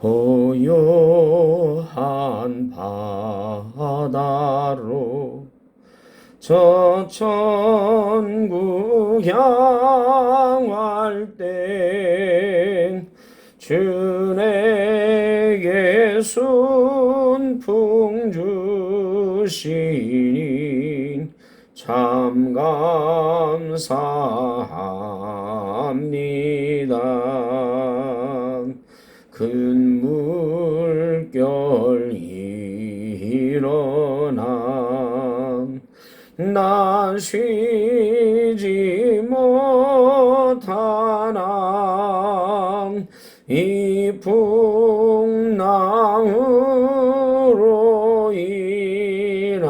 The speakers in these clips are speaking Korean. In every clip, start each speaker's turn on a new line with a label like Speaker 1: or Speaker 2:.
Speaker 1: 고요한 바다로 저 천국 향할 땐 주내게 순풍 주시니 참 감사합니다. 큰 물결 일어나. 난 쉬지 못하나. 이 풍랑으로 인하여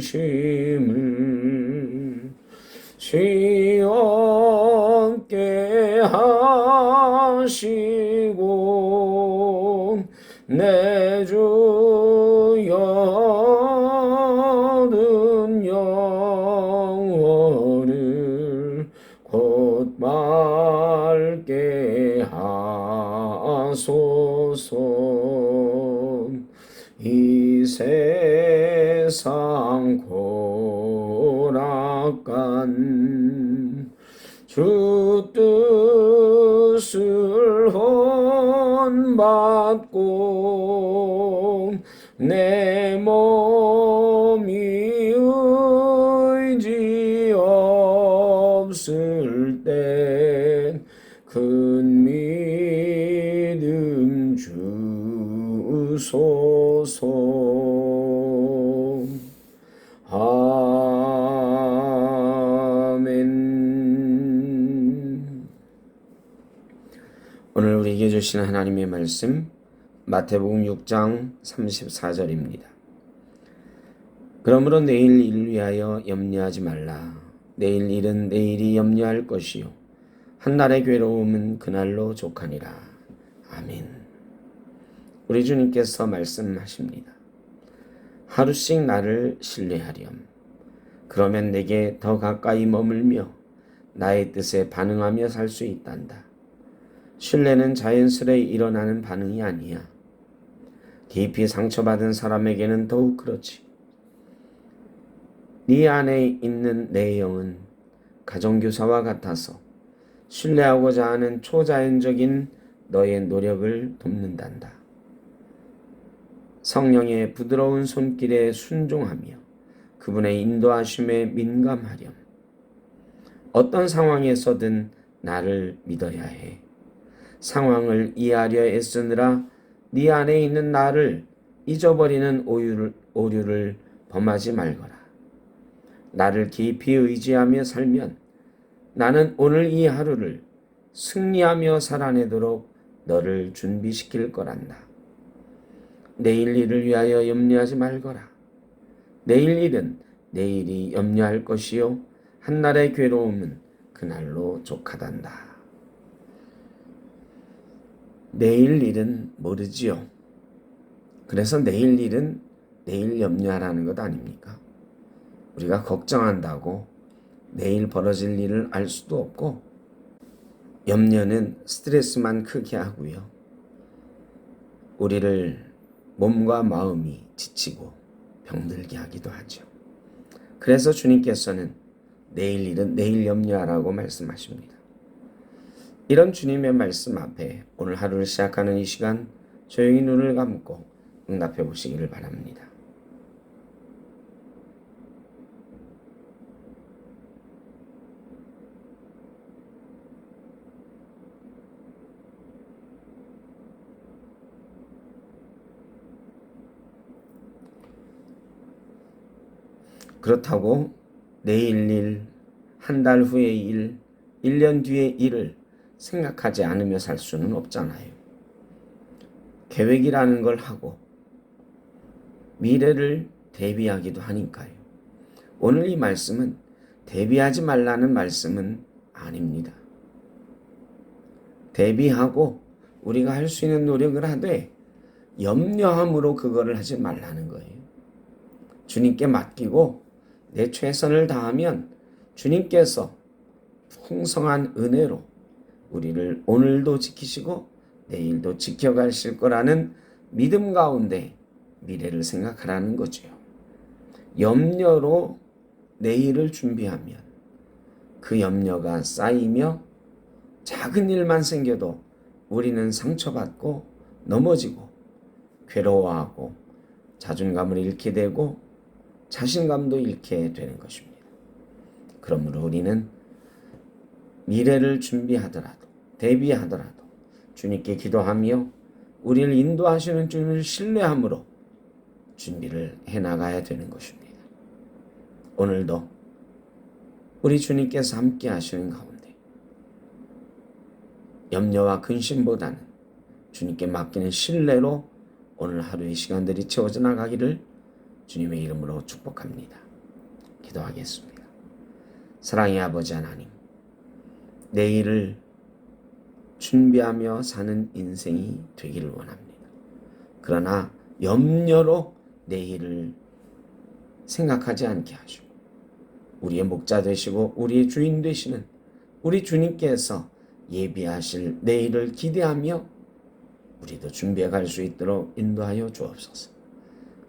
Speaker 1: 근심을 쉬었게 하시고 내 주여 얻은 영혼을 곧 맑게 하소서. 이 세상 고락간 주 뜻을 혼받고 내 몸이 의지 없을 땐큰 믿음 주소 아멘 오늘 우리에게 주신 하나님의 말씀 마태복음 6장 34절입니다. 그러므로 내일 일을 위하여 염려하지 말라. 내일 일은 내일이 염려할 것이요. 한 날의 괴로움은 그날로 족하니라. 아멘. 우리 주님께서 말씀하십니다. 하루씩 나를 신뢰하렴. 그러면 내게 더 가까이 머물며 나의 뜻에 반응하며 살 수 있단다. 신뢰는 자연스레 일어나는 반응이 아니야. 깊이 상처받은 사람에게는 더욱 그렇지. 네 안에 있는 내 영은 가정교사와 같아서 신뢰하고자 하는 초자연적인 너의 노력을 돕는단다. 성령의 부드러운 손길에 순종하며 그분의 인도하심에 민감하렴. 어떤 상황에서든 나를 믿어야 해. 상황을 이해하려 애쓰느라 네 안에 있는 나를 잊어버리는 오류를, 오류를 범하지 말거라. 나를 깊이 의지하며 살면 나는 오늘 이 하루를 승리하며 살아내도록 너를 준비시킬 거란다. 내일 일을 위하여 염려하지 말거라. 내일 일은 내일이 염려할 것이요 한날의 괴로움은 그날로 족하단다. 내일 일은 모르지요. 그래서 내일 일은 내일 염려하라는 것 아닙니까? 우리가 걱정한다고 내일 벌어질 일을 알 수도 없고 염려는 스트레스만 크게 하고요. 우리를 몸과 마음이 지치고 병들게 하기도 하죠. 그래서 주님께서는 내일 일은 내일 염려하라고 말씀하십니다. 이런 주님의 말씀 앞에 오늘 하루를 시작하는 이 시간 조용히 눈을 감고 응답해 보시기를 바랍니다. 그렇다고 내일 일, 한 달 후의 일, 1년 뒤의 일을 생각하지 않으며 살 수는 없잖아요. 계획이라는 걸 하고 미래를 대비하기도 하니까요. 오늘 이 말씀은 대비하지 말라는 말씀은 아닙니다. 대비하고 우리가 할 수 있는 노력을 하되 염려함으로 그거를 하지 말라는 거예요. 주님께 맡기고 내 최선을 다하면 주님께서 풍성한 은혜로 우리를 오늘도 지키시고 내일도 지켜가실 거라는 믿음 가운데 미래를 생각하라는 거죠. 염려로 내일을 준비하면 그 염려가 쌓이며 작은 일만 생겨도 우리는 상처받고 넘어지고 괴로워하고 자존감을 잃게 되고 자신감도 잃게 되는 것입니다. 그러므로 우리는 미래를 준비하더라도 대비하더라도 주님께 기도하며 우리를 인도하시는 주님을 신뢰함으로 준비를 해 나가야 되는 것입니다. 오늘도 우리 주님께서 함께 하시는 가운데 염려와 근심보다는 주님께 맡기는 신뢰로 오늘 하루의 시간들이 채워져 나가기를 주님의 이름으로 축복합니다. 기도하겠습니다. 사랑의 아버지 하나님, 내일을 준비하며 사는 인생이 되기를 원합니다. 그러나 염려로 내일을 생각하지 않게 하시고 우리의 목자 되시고 우리의 주인 되시는 우리 주님께서 예비하실 내일을 기대하며 우리도 준비해 갈 수 있도록 인도하여 주옵소서.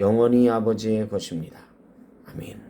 Speaker 1: 영원히 아버지의 것입니다. 아멘.